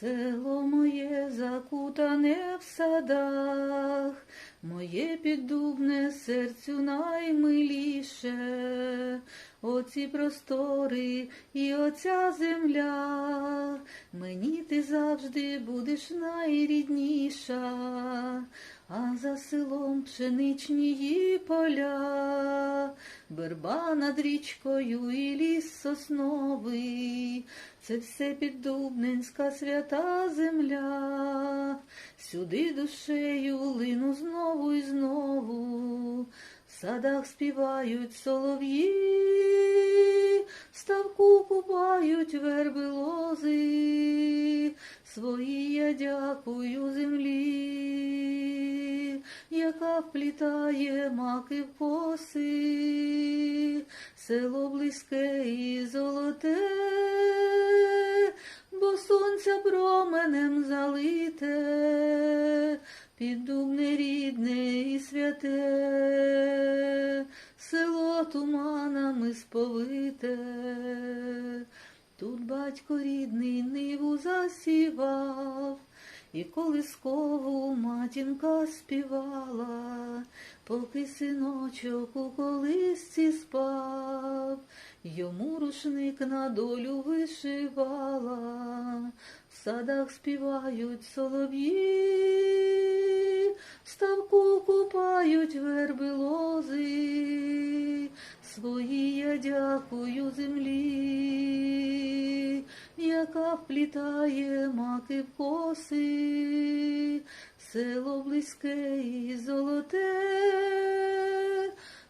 Село моє закутане в садах, моє піддубне серцю наймиліше, оці простори і оця земля, мені ти завжди будеш найрідніша, а за селом пшеничні поля, верба над річкою і ліс сосновий, це все піддубненська свята земля, сюди душею лину знову і знову, в садах співають солов'ї, ставку купають верби лози, свої я дякую землі, яка вплітає маки в коси, село близьке і золоте, бо сонця променем залите, піддубне рідне і святе, село туманами сповите. Тут батько рідний ниву засівав, і колискову матінка співала, поки синочок у колисці спав, йому рушник на долю вишивала, в садах співають солов'ї, в ставку купають верби лози, свої я дякую землі, яка вплітає маки в коси, село близьке і золоте,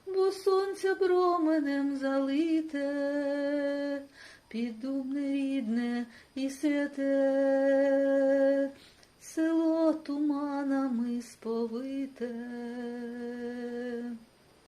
бо сонця променем залите, піддубне рідне і святе, село туманами сповите.